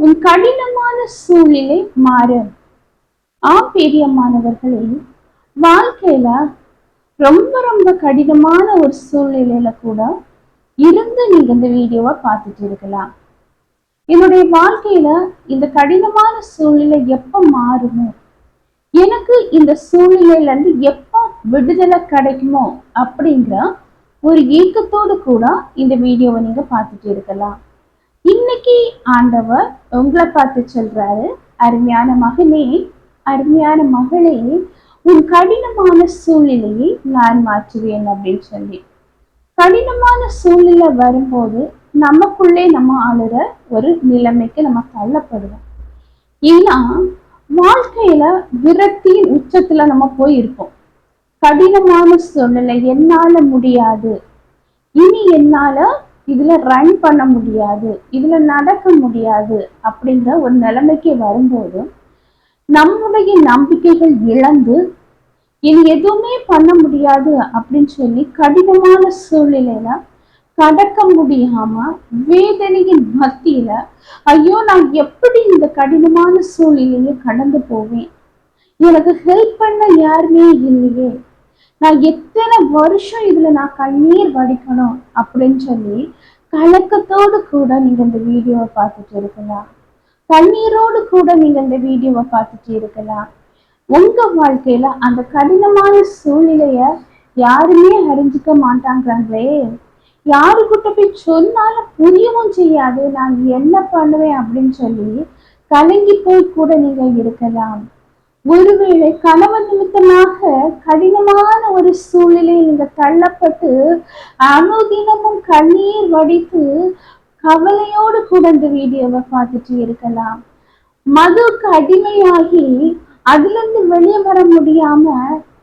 உன் கடினமான சூழ்நிலை மாறு. ஆம் பெரியம்மானவர்களே வாழ்க்கையில ரொம்ப ரொம்ப கடினமான ஒரு சூழ்நிலையில கூட இருந்து நீங்க இந்த வீடியோவை பார்த்துட்டு இருக்கலாம். என்னுடைய வாழ்க்கையில இந்த கடினமான சூழ்நிலை எப்ப மாறுமோ எனக்கு இந்த சூழ்நிலையில இருந்து எப்ப விடுதலை கிடைக்குமோ அப்படிங்கிற ஒரு ஏக்கத்தோடு கூட இந்த வீடியோவை நீங்க பார்த்துட்டு இருக்கலாம். இன்னைக்கு ஆண்டவர் உங்களை பார்த்து சொல்றாரு அருமையான மகனே அருமையான மகளே உன் கடினமான சூழ்நிலையை நான் மாற்றுவேன் அப்படின்னு சொல்லி. கடினமான சூழ்நிலை வரும்போது நமக்குள்ளே நம்ம ஆளுற ஒரு நிலைமைக்கு நம்ம தள்ளப்படுவோம். ஏன்னா வாழ்க்கையில விரக்தியின் உச்சத்துல நம்ம போய் இருப்போம். கடினமான சூழ்நிலை என்னால முடியாது. இனி என்னால இதுல ரன் பண்ண முடியாது இதுல நடக்க முடியாது அப்படிங்கிற ஒரு நிலைமைக்கு வரும்போது நம்முடைய நம்பிக்கைகள் இழந்து இனி எதுவுமே பண்ண முடியாது அப்படின்னு சொல்லி கடினமான சூழ்நிலையில கடக்க முடியாம வேதனையின் மத்தியில ஐயோ நான் எப்படி இந்த கடினமான சூழ்நிலையை கடந்து போவேன்? எனக்கு ஹெல்ப் பண்ண யாருமே இல்லையே. நான் எத்தனை வருஷம் இதுல நான் கண்ணீர் வடிக்கணும் அப்படின்னு சொல்லி கலக்கத்தோடு கூட நீங்க இந்த வீடியோவை பார்த்துட்டு இருக்கலாம். கண்ணீரோடு கூட நீங்க இந்த வீடியோவை பார்த்துட்டு இருக்கலாம். உங்க வாழ்க்கையில அந்த கடினமான சூழ்நிலைய யாருமே அறிஞ்சிக்க மாட்டாங்கிறாங்களே யாருக்கிட்ட போய் சொன்னாலும் புரியவும் செய்யாது. நான் என்ன பண்ணுவேன் அப்படின்னு சொல்லி கலங்கி போய் கூட நீங்க இருக்கலாம். ஒருவேளை கணவன் நிமித்தமாக கடினமான ஒரு சூழ்நிலையில் நீங்க தள்ளப்பட்டு அனுதினமும் கண்ணீர் வடித்து கவலையோடு கூட இந்த வீடியோவை பார்த்துட்டு இருக்கலாம். மதுக்கு அடிமையாகி அதுல இருந்து வெளியே வர முடியாம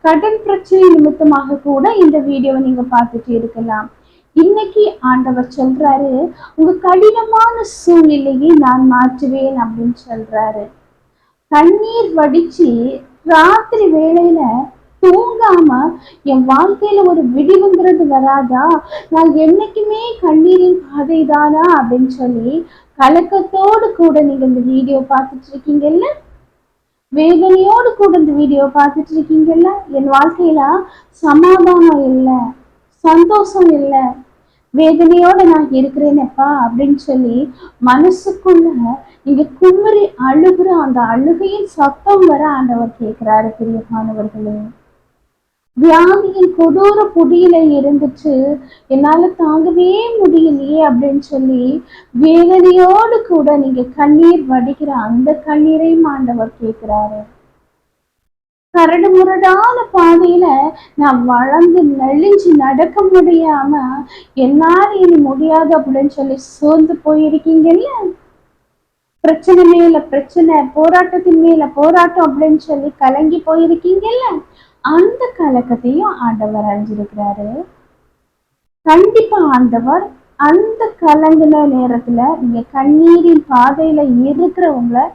கடன் பிரச்சனை நிமித்தமாக கூட இந்த வீடியோவை நீங்க பார்த்துட்டு இருக்கலாம். இன்னைக்கு ஆண்டவர் சொல்றாரு உங்க கடினமான சூழ்நிலையை நான் மாற்றுவேன் அப்படின்னு சொல்றாரு. கண்ணீர் வடிச்சு ராத்திரி வேளையில தூங்காம என் வாழ்க்கையில ஒரு விடிவுங்கிறது வராதா? நான் என்னைக்குமே கண்ணீரின் பாதை தானா அப்படின்னு சொல்லி கலக்கத்தோடு கூட நீங்க இந்த வீடியோ பார்த்துட்டு இருக்கீங்கல்ல? வேதனையோடு கூட இந்த வீடியோ பார்த்துட்டு இருக்கீங்கல்ல? என் வாழ்க்கையில சமாதானம் இல்லை சந்தோஷம் இல்லை வேதனையோட நான் இருக்கிறேனப்பா அப்படின்னு சொல்லி மனசுக்குள்ள நீங்க குமரி அழுகுற அந்த அழுகையின் சத்தம் வர ஆண்டவர் கேட்கிறாரு பிரியமானவர்களே. வியாதியின் கொடூர புடியில இருந்துச்சு என்னால தாங்கவே முடியலையே அப்படின்னு சொல்லி வேதனையோடு கூட நீங்க கண்ணீர் வடிக்கிற அந்த கண்ணீரையும் ஆண்டவர் கேட்கிறாரு. கரடு முரடான பாதையில நான் வளர்ந்து நெளிஞ்சு நடக்க முடியாம என்னால இனி முடியாது அப்படின்னு சொல்லி சோர்ந்து போயிருக்கீங்கல்ல? பிரச்சனை மேல பிரச்சனை போராட்டத்தின் மேல போராட்டம் அப்படின்னு சொல்லி கலங்கி போயிருக்கீங்கல்ல? அந்த கலக்கத்தையும் ஆண்டவர் அறிஞ்சிருக்கிறாரு கண்டிப்பா ஆண்டவர் அந்த கலங்கின நேரத்துல நீங்க கண்ணீரின் பாதையில இருக்கிறவங்களை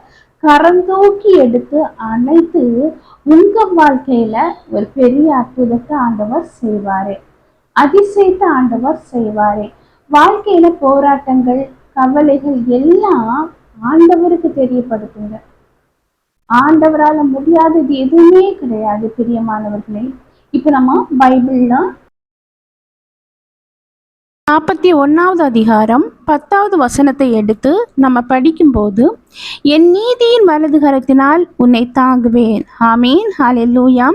கரந்தூக்கி எடுத்து அணைத்து உங்க வாழ்க்கையில ஒரு பெரிய அற்புதத்தை ஆண்டவர் செய்வாரு. அதிசயத்தை ஆண்டவர் செய்வாரு. வாழ்க்கையில போராட்டங்கள் கவலைகள் எல்லாம் ஆண்டவருக்கு தெரியப்படுத்துங்க. ஆண்டவரால முடியாதது எதுவுமே கிடையாது பிரியமானவர்களே. இப்ப நம்ம பைபிள்லாம் நாற்பத்தி ஒன்றாவது அதிகாரம் பத்தாவது வசனத்தை எடுத்து நம்ம படிக்கும்போது என் நீதியின் வலது கரத்தினால் உன்னை தாங்குவேன். ஆமீன். ஹalleluya.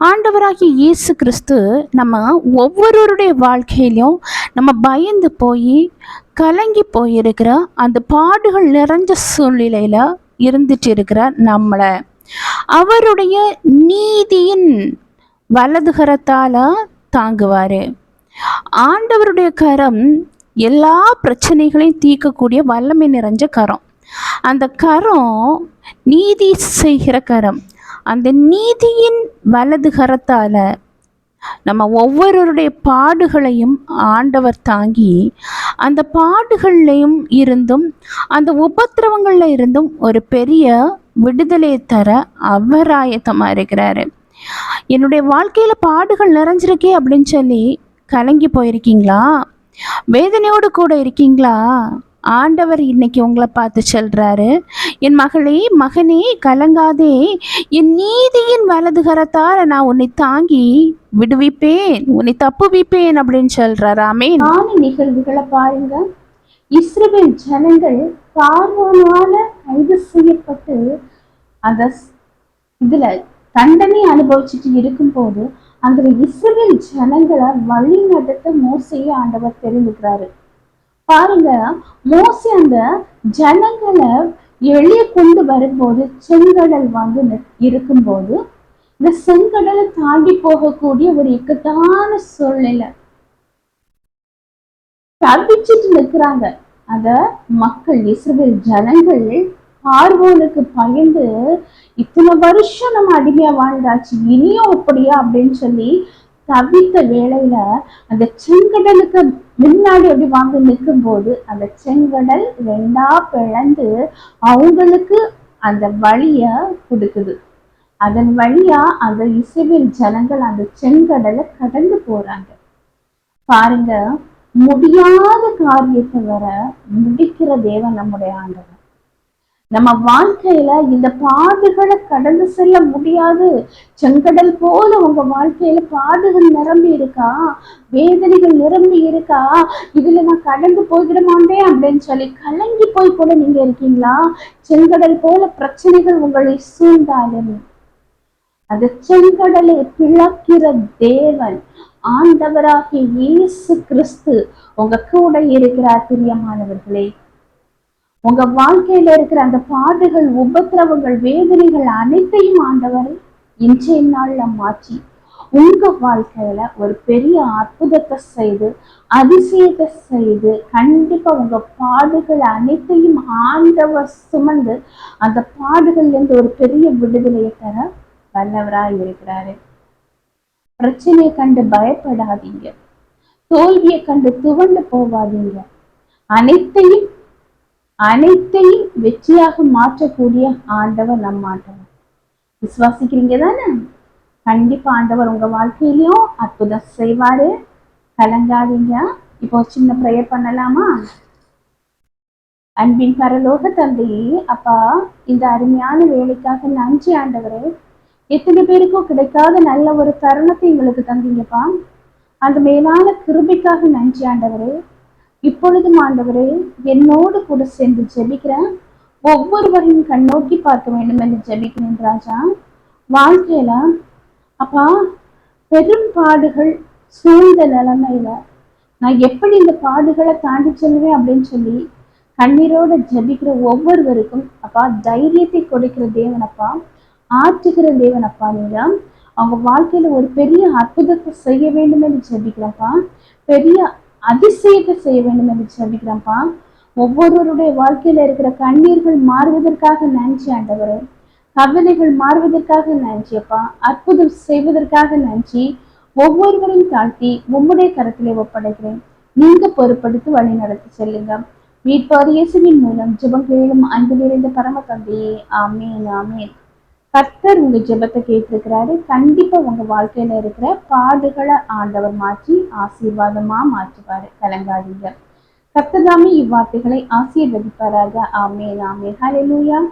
ஆண்டவராகிய இயேசு கிறிஸ்து நம்ம ஒவ்வொருவருடைய வாழ்க்கையிலும் நம்ம பயந்து போய் கலங்கி போயிருக்கிற அந்த பாடுகள் நிறைஞ்ச சூழ்நிலையில் இருந்துட்டு இருக்கிற நம்மளை. அவருடைய நீதியின் வலதுகரத்தால் தாங்குவார். ஆண்டவருடைய கரம் எல்லா பிரச்சனைகளையும் தீர்க்கக்கூடிய வல்லமை நிறைஞ்ச கரம். அந்த கரம் நீதி செய்கிற கரம். அந்த நீதியின் வலது கரத்தால் நம்ம ஒவ்வொருவருடைய பாடுகளையும் ஆண்டவர் தாங்கி அந்த பாடுகள்லையும் இருந்தும் அந்த உபத்திரவங்களில் இருந்தும் ஒரு பெரிய விடுதலையை தர அவர் ஆயத்தமாக இருக்கிறாரு. என்னுடைய வாழ்க்கையில் பாடுகள் நிறைஞ்சிருக்கே அப்படின்னு சொல்லி கலங்கி போயிருக்கீங்களா? வேதனையோடு கூட இருக்கீங்களா? ஆண்டவர் இன்னைக்கு உங்களை பார்த்து சொல்றாரு என் மகளே மகனே கலங்காதே. என் நீதியின் வலது கரத்தால் நான் உன்னை தாங்கி விடுவிப்பேன். உன்னை தப்புவிப்பேன் அப்படின்னு சொல்றாரு. ஆமே நிகழ்வுகளை பாருங்க. இஸ்ரேல் ஜனங்கள் பார்வோனால கைது செய்யப்பட்டு அந்த இதில் இதுல தண்டனை அனுபவிச்சுட்டு இருக்கும்போது அந்த இஸ்ரேல் ஜனங்களை வழி நடத்த மோசையை ஆண்டவர் தெரிந்துக்கிறாரு பாருங்க மோசி அந்த ஜனங்களை எளிய கொண்டு வரும்போது செங்கடல் வந்து இருக்கும்போது இந்த செங்கடலை தாண்டி போகக்கூடிய ஒரு இக்கட்டான சூழ்நிலை. தவிச்சிட்டு நிற்கிறாங்க. அத மக்கள் இஸ்ரேல் ஜனங்கள் பார்வோனுக்கு பயந்து இத்தனை வருஷம் நம்ம அடிமையா வாழ்ந்தாச்சு இனியும் அப்படியா அப்படின்னு சொல்லி தவித்த வேலையில அந்த செங்கடலுக்கு முன்னாடி அப்படி வாங்கி நிற்கும் போது அந்த செங்கடல் ரெண்டா பிளந்து அவங்களுக்கு அந்த வழிய கொடுக்குது. அதன் வழியா அந்த இசைவில் ஜனங்கள் அந்த செங்கடலை கடந்து போறாங்க. பாருங்க முடியாத காரியத்தை வர முடிக்கிற தேவன் நம்முடைய ஆண்டவர். நம்ம வாழ்க்கையில இந்த பாடுகளை கடந்து செல்ல முடியாது. செங்கடல் போல உங்க வாழ்க்கையில பாடுகள் நிரம்பி இருக்கா? வேதனைகள் நிரம்பி இருக்கா? இதுல நான் கடந்து போய்விட மாட்டேன் அப்படின்னு சொல்லி கலங்கி போய் கூட நீங்க இருக்கீங்களா? செங்கடல் போல பிரச்சனைகள் உங்களை சூழ்ந்தாலும். அந்த செங்கடலை பிளக்கிற தேவன் ஆண்டவராகிய இயேசு கிறிஸ்து உங்க கூட இருக்கிறார் பிரியமானவர்களே. உங்க வாழ்க்கையில இருக்கிற அந்த பாடுகள் உபத்திரவங்கள் வேதனைகள் அனைத்தையும் ஆண்டவர் இன்றைய நாள்ல மாற்றி உங்க வாழ்க்கையில ஒரு பெரிய அற்புதத்தை செய்து அதிசயத்தை செய்து கண்டிப்பா உங்க பாடுகள் அனைத்தையும் ஆண்டவர் சுமந்து அந்த பாடுகள்ல இருந்து ஒரு பெரிய விடுதலையை தர வல்லவராய் இருக்கிறாரு. பிரச்சனையை கண்டு பயப்படாதீங்க. தோல்வியை கண்டு துவண்டு போவாதீங்க அனைத்தையும் அனைத்தையும் வெற்றியாக மாற்றக்கூடிய ஆண்டவர் நம் ஆண்டவர். விசுவாசிக்கிறீங்க தானே? கண்டிப்பா ஆண்டவர் உங்க வாழ்க்கையிலயும் அற்புதம் செய்வாரு. கலங்காதீங்க. இப்போ சின்ன ப்ரேயர் பண்ணலாமா? அன்பின் பரலோக தந்தையே அப்பா இந்த அருமையான வேலைக்காக நன்றி ஆண்டவரே. எத்தனை பேருக்கும் கிடைக்காத நல்ல ஒரு தருணத்தை எங்களுக்கு தந்தீங்கப்பா. அந்த மேலான கிருபைக்காக நன்றி ஆண்டவரே. இப்பொழுதும் ஆண்டவரே என்னோடு கூட சேர்ந்து ஜெபிக்கிறேன். ஒவ்வொருவரையும் கண்ணோக்கி பார்க்க வேண்டும் என்று ஜெபிக்கிறேன் ராஜா. வாழ்க்கையில அப்பா பெரும் பாடுகள் சூழ்ந்த நிலைமையில நான் எப்படி இந்த பாடுகளை தாண்டி செல்வேன் அப்படின்னு சொல்லி கண்ணீரோட ஜெபிக்கிற ஒவ்வொருவருக்கும் அப்பா தைரியத்தை கொடுக்கிற தேவனப்பா ஆற்றுகிற தேவனப்பா நீங்க. அவங்க வாழ்க்கையில ஒரு பெரிய அற்புதத்தை செய்ய வேண்டும் என்று ஜெபிக்கிறப்பா பெரிய அதிசயத்தை செய்ய வேண்டும் என்று சொல்லிக்கிறப்பா ஒவ்வொருவருடைய வாழ்க்கையில இருக்கிற கண்ணீர்கள் மாறுவதற்காக நன்றி ஆண்டவரே. கவலைகள் மாறுவதற்காக நன்றியப்பா அற்புதம் செய்வதற்காக நன்றி. ஒவ்வொருவரையும் தாழ்த்தி உம்முடைய கரத்திலே ஒப்படைக்கிறேன். நீங்க பொறுப்படுத்தி வழி நடத்தி செல்லுங்க. மீட்பார் இயேசுவின் மூலம் ஜெபம் கேளும் அன்பு நிறைந்த பரம தந்தையே. ஆமேன் ஆமேன். கர்த்தர் உங்க ஜெபத்தை கேட்டிருக்கிறாரு. கண்டிப்பா உங்க வாழ்க்கையில இருக்கிற பாடுகளை ஆண்டவர் மாற்றி ஆசீர்வாதமா மாற்றுவாரு. கலங்காதீங்க. கர்த்ததாமே இவ்வார்த்தைகளை ஆசீர்வதிப்பாராக. ஆமே ஆமேன். ஹலெலூயா